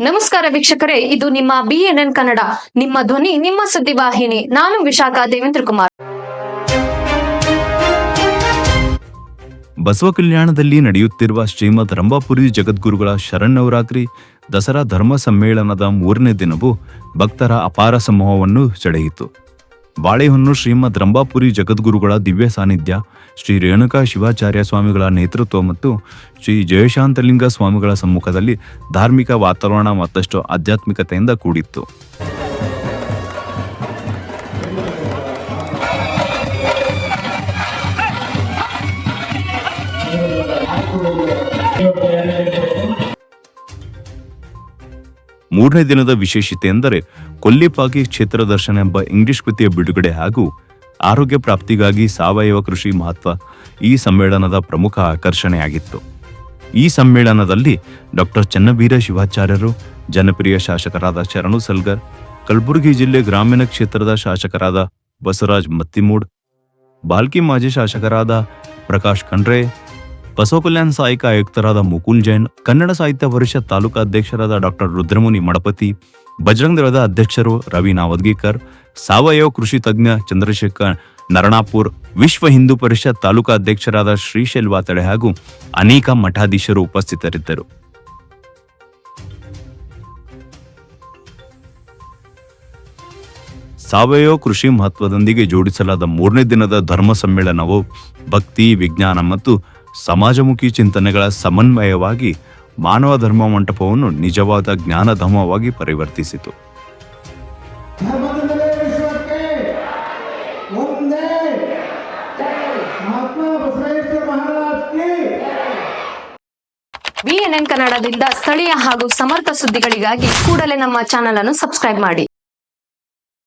ನಮಸ್ಕಾರ ವೀಕ್ಷಕರೇ, ಇದು ನಿಮ್ಮ ಬಿಎನ್ಎನ್ ಕನ್ನಡ, ನಿಮ್ಮ ಧ್ವನಿ, ನಿಮ್ಮ ಸುದ್ದಿವಾಹಿನಿ ನಾನು ವಿಶಾಖ ದೇವೇಂದ್ರ ಕುಮಾರ್. ಬಸವ ಕಲ್ಯಾಣದಲ್ಲಿ ನಡೆಯುತ್ತಿರುವ ಶ್ರೀಮದ್ ರಂಭಾಪುರಿ ಜಗದ್ಗುರುಗಳ ಶರಣ್ಣವರಾತ್ರಿ ದಸರಾ ಧರ್ಮ ಸಮ್ಮೇಳನದ ಮೂರನೇ ದಿನವೂ ಭಕ್ತರ ಅಪಾರ ಸಮೂಹವನ್ನು ಸೆಳೆಯಿತು. ಬಾಳೆಹೊನ್ನು ಶ್ರೀಮದ್ ರಂಭಾಪುರಿ ಜಗದ್ಗುರುಗಳ ದಿವ್ಯ ಸಾನ್ನಿಧ್ಯ, ಶ್ರೀ ರೇಣುಕಾ ಶಿವಾಚಾರ್ಯ ಸ್ವಾಮಿಗಳ ನೇತೃತ್ವ ಮತ್ತು ಶ್ರೀ ಜಯಶಾಂತಲಿಂಗ ಸ್ವಾಮಿಗಳ ಸಮ್ಮುಖದಲ್ಲಿ ಧಾರ್ಮಿಕ ವಾತಾವರಣ ಮತ್ತಷ್ಟು ಆಧ್ಯಾತ್ಮಿಕತೆಯಿಂದ ಕೂಡಿತ್ತು. ಮೂರನೇ ದಿನದ ವಿಶೇಷತೆ ಎಂದರೆ ಕೊಲ್ಲಿಪಾಗಿ ಕ್ಷೇತ್ರ ದರ್ಶನ ಎಂಬ ಇಂಗ್ಲಿಷ್ ಕೃತಿಯ ಬಿಡುಗಡೆ ಹಾಗೂ ಆರೋಗ್ಯ ಪ್ರಾಪ್ತಿಗಾಗಿ ಸಾವಯವ ಕೃಷಿ ಮಹತ್ವ ಈ ಸಮ್ಮೇಳನದ ಪ್ರಮುಖ ಆಕರ್ಷಣೆಯಾಗಿತ್ತು. ಈ ಸಮ್ಮೇಳನದಲ್ಲಿ ಡಾಕ್ಟರ್ ಚನ್ನವೀರ ಶಿವಾಚಾರ್ಯರು, ಜನಪ್ರಿಯ ಶಾಸಕರಾದ ಶರಣು ಸಲ್ಗರ್, ಕಲಬುರಗಿ ಜಿಲ್ಲೆ ಗ್ರಾಮೀಣ ಕ್ಷೇತ್ರದ ಶಾಸಕರಾದ ಬಸವರಾಜ್ ಮತ್ತಿಮೂಡ್, ಬಾಲ್ಕಿ ಮಾಜಿ ಶಾಸಕರಾದ ಪ್ರಕಾಶ್ ಖಂಡ್ರೆ ಬಸವ ಕಲ್ಯಾಣ ಸಹಾಯಕ ಆಯುಕ್ತರಾದ ಮುಕುಲ್ ಜೈನ್, ಕನ್ನಡ ಸಾಹಿತ್ಯ ಪರಿಷತ್ ತಾಲೂಕಾ ಅಧ್ಯಕ್ಷರಾದ ಡಾಕ್ಟರ್ ರುದ್ರಮುನಿ ಮಡಪತಿ ಬಜರಂಗ ದಳದ ಅಧ್ಯಕ್ಷರು ರವಿ ನಾವದ್ಗೀಕರ್, ಸಾವಯವ ಕೃಷಿ ತಜ್ಞ ಚಂದ್ರಶೇಖರ್ ನರಣಾಪುರ್ ವಿಶ್ವ ಹಿಂದೂ ಪರಿಷತ್ ತಾಲೂಕಾ ಅಧ್ಯಕ್ಷರಾದ ಶ್ರೀಶೈಲ್ ವಾತಡೆ ಹಾಗೂ ಅನೇಕ ಮಠಾಧೀಶರು ಉಪಸ್ಥಿತರಿದ್ದರು. ಸಾವಯವ ಕೃಷಿ ಮಹತ್ವದೊಂದಿಗೆ ಜೋಡಿಸಲಾದ ಮೂರನೇ ದಿನದ ಧರ್ಮ ಸಮ್ಮೇಳನವು ಭಕ್ತಿ, ವಿಜ್ಞಾನ ಮತ್ತು ಸಮಾಜಮುಖಿ ಚಿಂತನೆಗಳ ಸಮನ್ವಯವಾಗಿ ಮಾನವ ಧರ್ಮ ಮಂಟಪವನ್ನು ನಿಜವಾದ ಜ್ಞಾನಧಾಮವಾಗಿ ಪರಿವರ್ತಿಸಿತು. ವಿಎನ್ಎನ್ ಕನ್ನಡದಿಂದ ಸ್ಥಳೀಯ ಹಾಗೂ ಸಮರ್ಥ ಸುದ್ದಿಗಳಿಗಾಗಿ ಕೂಡಲೇ ನಮ್ಮ ಚಾನೆಲ್ ಅನ್ನು ಸಬ್ಸ್ಕ್ರೈಬ್ ಮಾಡಿ.